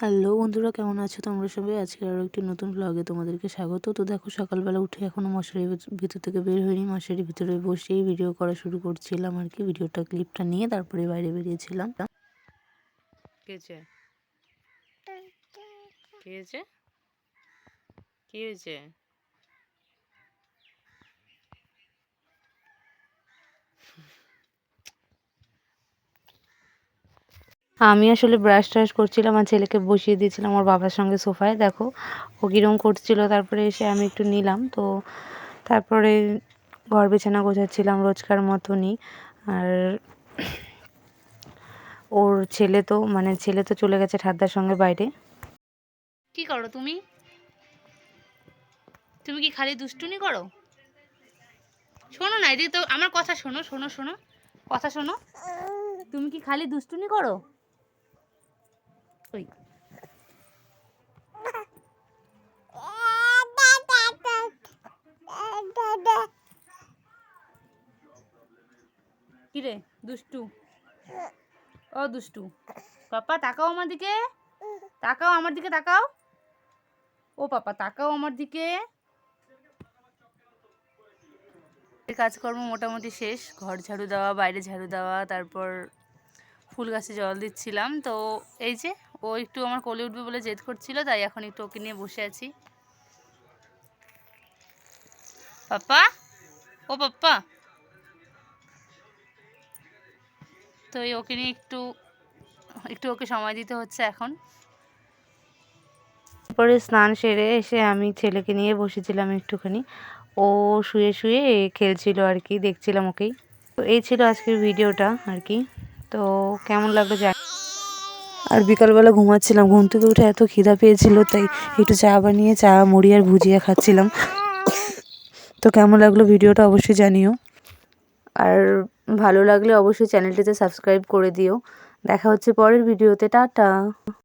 Hello বন্ধুরা, কেমন আছো তোমরা সবাই? আজকে আরও একটি নতুন ব্লগে তোমাদেরকে স্বাগত। তো দেখো, সকালবেলা উঠে এখনও মশারির ভিতর থেকে বের হয়নি মশারির ভিতরে বসেই ভিডিও করা শুরু করছিলাম আর কি। ভিডিওটা ক্লিপটা নিয়ে তারপরে বাইরে বেরিয়েছিলাম। হয়েছে কি হয়েছে কি হয়েছে আমি আসলে ব্রাশ ট্রাশ করছিলাম আর ছেলেকে বসিয়ে দিয়েছিলাম ওর বাবার সঙ্গে সোফায়। দেখো, ও কিরম করছিল। তারপরে এসে আমি একটু নিলাম। তো তারপরে ঘর বিছানা গোছাচ্ছিলাম রোজকার মতনই। আর ওর ছেলে তো মানে ছেলে তো চলে গেছে ঠাদ্দার সঙ্গে বাইরে। কি করো তুমি? তুমি কি খালি দুষ্টুনি করো? শোনো না, এদিকে তো আমার কথা শোনো শোনো শোনো। কথা শোনো। তুমি কি খালি দুষ্টুনি করো? ওই কিরে দুষ্টু? ও দুষ্টু, পাপা তাকাও আমার দিকে, তাকাও আমার দিকে তাকাও। ও পাপা তাকাও আমার দিকে। কাজকর্ম মোটামুটি শেষ, ঘর ঝাড়ু দেওয়া, বাইরে ঝাড়ু দেওয়া, তারপর ফুল গাছে জল দিচ্ছিলাম। তো এই যে ও একটু আমার কোলে উঠবে বলে জেদ করছিল, তাই এখন একটু ওকে নিয়ে বসে আছি। পাপ্পা ও পাপ্পা তো এই ওকে নিয়ে একটু একটু ওকে সময় দিতে হচ্ছে এখন। তারপরে স্নান সেরে এসে আমি ছেলেকে নিয়ে বসেছিলাম একটুখানি। ও শুয়ে শুয়ে খেলছিল আর কি, দেখছিলাম ওকেই। তো এই ছিল আজকের ভিডিওটা আর কি। তো কেমন লাগল জানি আর বিকালবেলা ঘুমাচ্ছিলাম, ঘুম থেকে উঠে এত খিদা পেয়েছিল, তাই একটু চা বানিয়ে, চা, মুড়ি আর ভুজিয়া খাচ্ছিলাম। তো কেমন লাগল ভিডিওটা অবশ্যই জানিও। আর ভালো লাগলে অবশ্যই চ্যানেলটিতে সাবস্ক্রাইব করে দিও। দেখা হচ্ছে পরের ভিডিওতে, টাটা।